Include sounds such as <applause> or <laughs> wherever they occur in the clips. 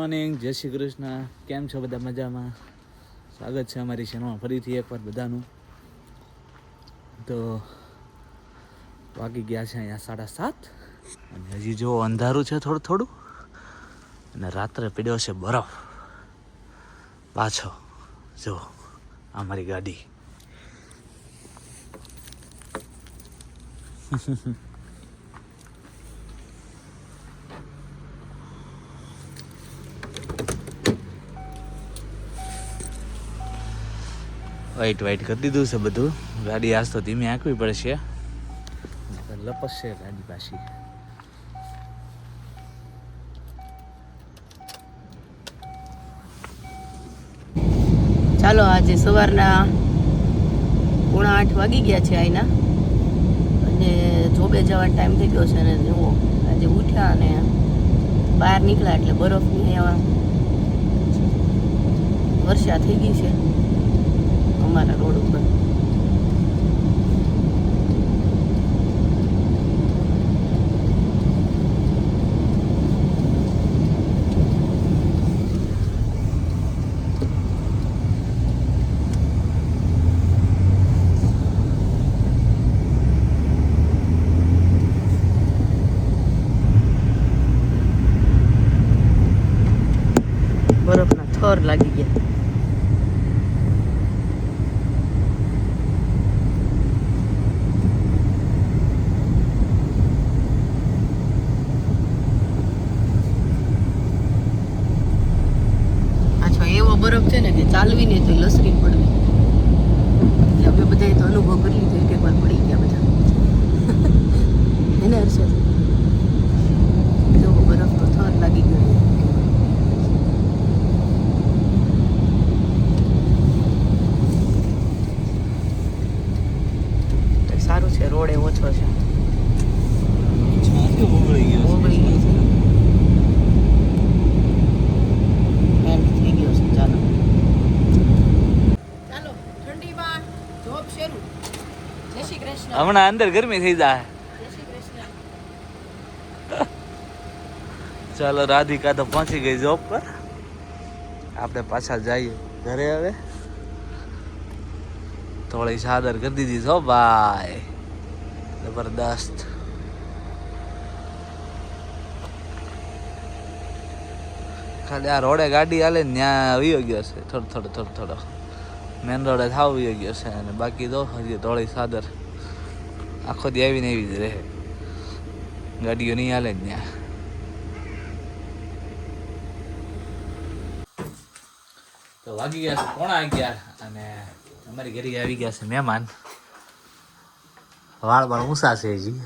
Morning જય શ્રી કૃષ્ણ. કેમ છો બધા મજામાં? સ્વાગત છે અમારી ચેનલમાં ફરીથી એકવાર બધાનું. તો વાગી ગયા છે અહીંયા સાડા સાત. અને હજી જો અંધારું છે થોડું થોડું. અને રાત્રે પીડ્યો છે બરફ. પાછો, જો અમારી ગાડી. <laughs> વાઈટ વાઈટ કરી દીધું છે બધું. ગાડી આજ તો ધીમે આંકવી પડશે. લપસશે ગાડી પાછી. ચાલો આજે સવારના પોણા આઠ વાગી ગયા છે આઈના. અને જોબે જવાનો ટાઈમ થઈ ગયો છે અને જુઓ આજે ઉઠ્યા અને બહાર નીકળ્યા એટલે બરફની અહીંયા વર્ષા થઈ ગઈ છે. અમારા રોડ ઉપર. બરફના થર લાગી ગયા પાછો એવો બરફ છે ને કે ચાલવી તો લસરી પડવી એટલે અમે બધાએ તો અનુભવ કરી લીધો એક વાર પડી ગયા બધા એને હર્ષદ એવો બરફનો થર લાગી ગયો તો સારું છે રોડ એ ઓછો છે ઓગળી ગયો છે એન્ડ થઈ ગયો છે ચાલો ચાલો ઠંડીમાં જોબ શરૂ જય શ્રી કૃષ્ણ. હમણાં અંદર ગરમી થઈ જાય. જય શ્રી કૃષ્ણ. ચાલો રાધિકા તો પહોંચી ગઈ જોબ પર. આપણે પાછા જઈએ ઘરે હવે. થોડી સાદર કરી દીધી છો ભાઈ. જબરદસ્ત. ખાલી આ રોડે ગાડી હાલે ત્યાં આવી ગયો છે. થોડો થોડો થોડો થોડો. મેન રોડે થાવ આવી ગયો છે અને બાકી તો હજી ધોળી સાદર. આખો દી આવીને એવી જ રહે. ગાડીઓ નહીં હાલે જ ત્યાં. તો વાગી ગયા છે, પોણા અગિયાર અને અમારી ઘરે આવી ગયા છે મહેમાન. વાળ વાળ ઊંસા છે હજી,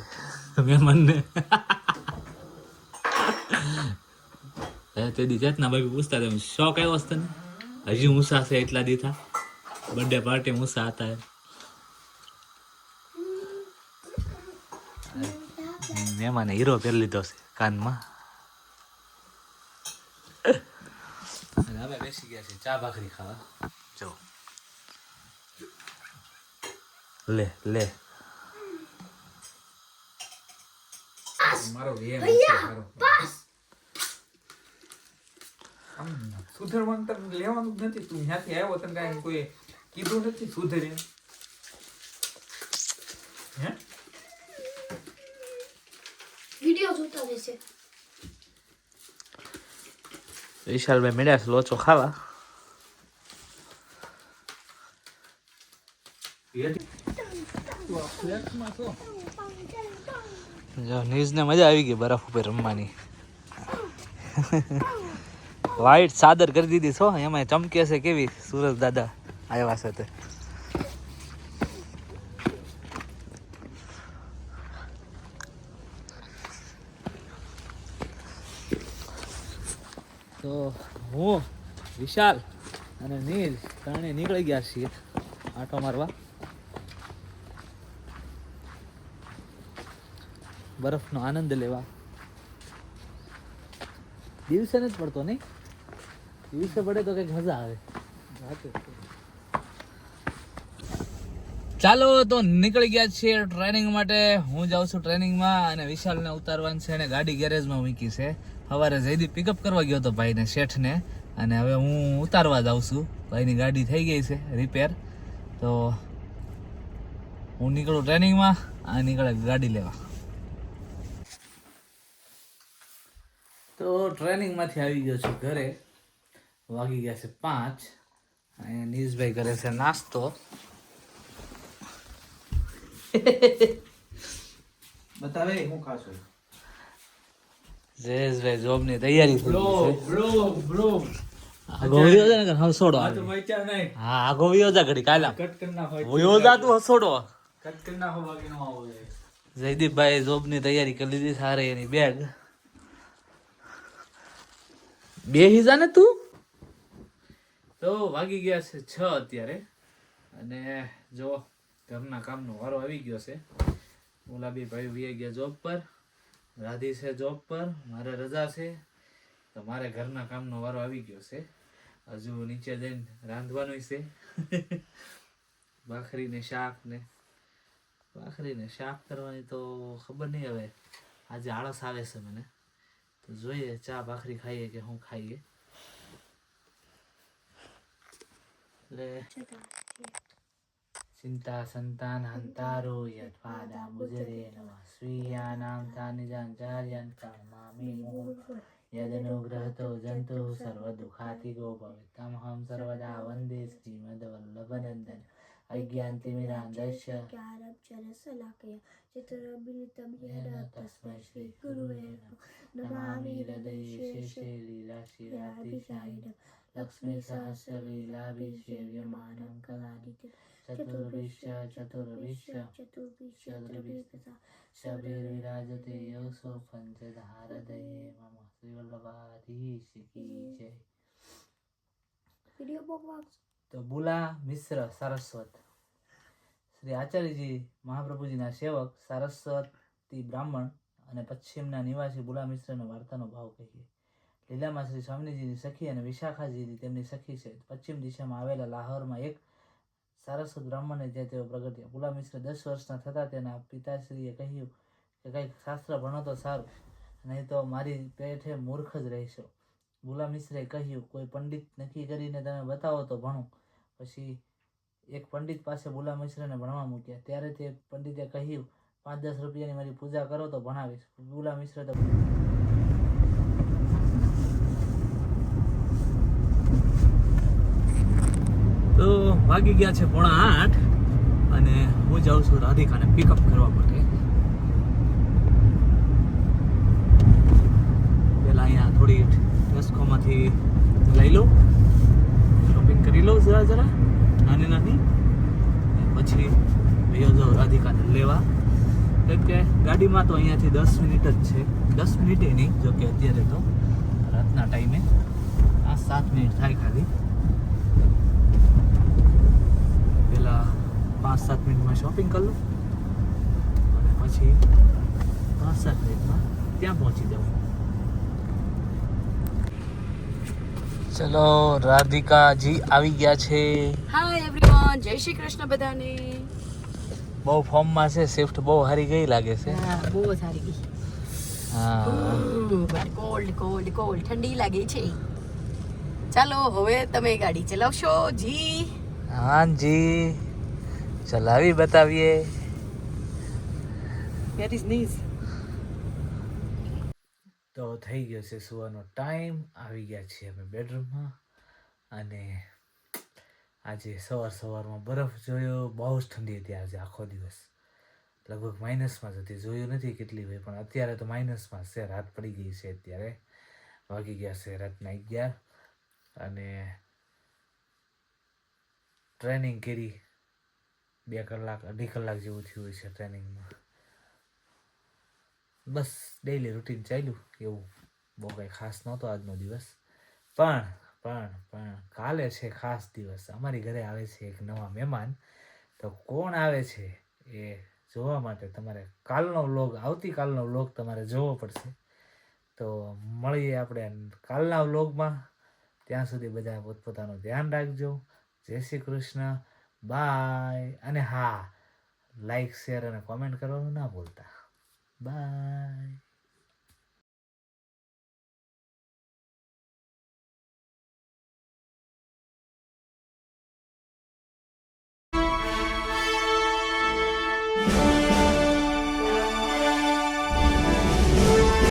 મહેમાનને. તે દી જાતના ભાઈ પૂછતા હતા, શોખ આવ્યો હશે ને હજી ઊંસા છે એટલા દીધા બર્થડે પાર્ટી ઊંચા હતા એમ. મહેમાને હીરો પહેરી લીધો છે કાનમાં અને અમે બેસી ગયા છીએ ચા ભાખરી ખાવા જો લે લે મારો VM છે મારો. આમ સુધરવાનું તને લેવાનું જ નથી તું ત્યાંથી આવ્યો તને કાંઈ કોઈ કીધું નથી સુધરે. હે? વીડિયો જોતા રહેશે. વિશાલભાઈ મળ્યા છે લોચો ખાવા. જો નીઝને મજા આવી ગઈ બરફ ઉપર રમવાની. <laughs> વાઈટ સાદર કરી દીધી છો એમાં ચમકે છે કેવી સુરજ દાદા? આવ્યા તે તો હું વિશાલ અને નીલ ત્રણે નીકળી ગયા છીએ આંટો મારવા. બરફનો આનંદ લેવા. દિવસે નથી પડતો નહીં. દિવસે પડે તો કંઈક મજા આવે. ચાલો, તો નીકળી ગયા છીએ ટ્રેનિંગ માટે. હું જાઉં છું ટ્રેનિંગમાં અને વિશાલને ઉતારવાનું છે અને ગાડી ગેરેજમાં મૂકી છે. સવારે જયદીપ પિકઅપ કરવા ગયો હતો ભાઈને, શેઠને. અને હવે હું ઉતારવા જાઉં છું. ભાઈની ગાડી થઈ ગઈ છે રિપેર તો હું નીકળું ટ્રેનિંગમાં, આ નીકળે ગાડી લેવા. તો ટ્રેનિંગમાંથી આવી ગયો છું ઘરે. વાગી ગયા છે પાંચ. અહીંયા નીશભાઈ કરે છે નાસ્તો. બતાવે હું ખાશો? જયેશભાઈ જોબની તૈયારી થઈ ગઈ છે. બ્રો બ્રો આગો વિયો જા ને કે હસોડો આ આવે. તો મૈચા નહીં. હા આગો વિયો ઘડી કાલા. કટ કરી નાખો વિયો જા તું હસોડો કટ કરી નાખો બાકી નો તૈયારી કરી લીધી સારી એની બેગ. બે હિઝા ને તું. તો વાગી ગયા છે છ અત્યારે. અને જો ઘરના કામનો વારો આવી ગયો છે. ગુલાબી ભાઈ વી ગયા જોબ પર, રાધી છે જોબ પર, મારે રજા છે, તો મારે ઘરના કામનો વારો આવી ગયો છે. હજુ નીચે જઈને રાંધવાનું છે. <laughs> ભાખરી ને શાક ને ભાખરી ને શાક કરવાની તો ખબર નહીં હવે. આજે આળસ આવે છે મને. તો જોઈએ ચા ભાખરી ખાઈએ કે હું ખાઈએ. એટલે ચિંતા સંતાન હંતારો યત્પાદા મુજરે નમઃ સ્વીયાનામ તાનિજાન ચાર્યાન કામામી મુહુઃ યદનુગ્રહતો જંતુ સર્વ દુઃખાતિગો ભવિતમહં સર્વદા વંદે શ્રીમદ્વલ્લભનંદન અજ્ઞાનતિમિરાંધસ્ય ચારબ્જરસલાકય ચતુરબિલિતમ્યેન તસ્मै શ્રી ગુરુવે નમામિ હૃદયે શેષે લીલા શિરાભિષાયિનમ લક્ષ્મી સહસ્ર લીલાભિષેવ્યમાનં કલાદિત્ય પંચધારદયે મમ શ્રી તો બુલા મિશ્ર સારસ્વત આચાર્યજી મહાપ્રભુજીના સેવક સારસ્વતી બ્રાહ્મણ અને પશ્ચિમના નિવાસી બુલા મિશ્રનો વાર્તાનો ભાવ કહીએ. લીલામાં શ્રી સ્વામીજીની સખી અને વિશાખાજીની તેમની સખી છે. પશ્ચિમ દિશામાં આવેલા લાહોરમાં એક સારસ્વત બ્રાહ્મણે જ્યાં તેઓ પ્રગટ્યા પુલા મિશ્ર દસ વર્ષના થતા તેના પિતાશ્રીએ કહ્યું કે કંઈક શાસ્ત્ર ભણો તો સારું, નહીં તો મારી પેઠે મૂર્ખ જ રહેશો. ગુલા મિશ્રે કહ્યું, કોઈ પંડિત નક્કી કરીને તમે બતાવો તો ભણું. પછી એક પંડિત પાસે ગુલા મિશ્રને ભણવા મૂક્યા. ત્યારે તે પંડિતે કહ્યું, પાંચ દસ રૂપિયાની મારી પૂજા કરો તો ભણાવીશ. ગુલા મિશ્ર તો તો વાગી ગયા છે પોણા આઠ અને હું જાઉં છું રાધિકાને પિકઅપ કરવા માટે. પહેલાં અહીંયા થોડી ટેસ્કોમાંથી લઈ લઉં. શોપિંગ કરી લઉં જરા જરા, નાની નાની. પછી વયો જાઉં રાધિકાને લેવા. કેમ કે ગાડીમાં તો અહીંયાથી દસ મિનિટ જ છે. દસ મિનિટે નહીં, જો કે અત્યારે તો રાતના ટાઈમે આ સાત મિનિટ થાય ખાલી પેલા પાંચ સાત મિનિટમાં શોપિંગ કરી લઉં. અને પછી પાંચ સાત મિનિટમાં ત્યાં પહોંચી જાઉં. ચલો રાધિકાજી આવી ગયા છે. હાય એવરીવન જય શ્રી કૃષ્ણ બધાને. બહુ ફોર્મમાં છે શિફ્ટ બહુ હારી ગઈ લાગે છે. હા બહુ સારી ગઈ. હા. કોલ્ડ કોલ્ડ કોલ્ડ ઠંડી લાગે છે. ચાલો હવે તમે ગાડી ચલાવશો. જી. હાજી ચલાવી બતાવીએ તો થઈ ગયો છે સુવાનો ટાઈમ. આવી ગયા છીએ અમે બેડરૂમમાં. અને આજે સવાર સવારમાં બરફ જોયો. બહુ જ ઠંડી હતી આજે આખો દિવસ. લગભગ માઇનસમાં જ હતી. જોયું નથી કેટલી હોય પણ અત્યારે તો માઇનસમાં છે. રાત પડી ગઈ છે અત્યારે. વાગી ગયા છે રાતના અગિયાર. અને ટ્રેનિંગ કરી બે કલાક, અઢી કલાક જેવું થયું હોય છે ટ્રેનિંગમાં. બસ ડેઈલી રૂટીન ચાલ્યું. એવું બહુ કંઈ ખાસ નહોતો આજનો દિવસ. પણ પણ પણ, કાલે છે ખાસ દિવસ. અમારી ઘરે આવે છે એક નવા મહેમાન. તો કોણ આવે છે એ જોવા માટે તમારે કાલનો વ્લોગ, આવતીકાલનો વ્લોગ તમારે જોવો પડશે. તો મળીએ આપણે કાલના વ્લોગમાં. ત્યાં સુધી બધા પોતપોતાનું ધ્યાન રાખજો. જય શ્રી કૃષ્ણ. બાય અને હા લાઈક શેર અને કોમેન્ટ કરવાનું ના ભૂલતા. બાય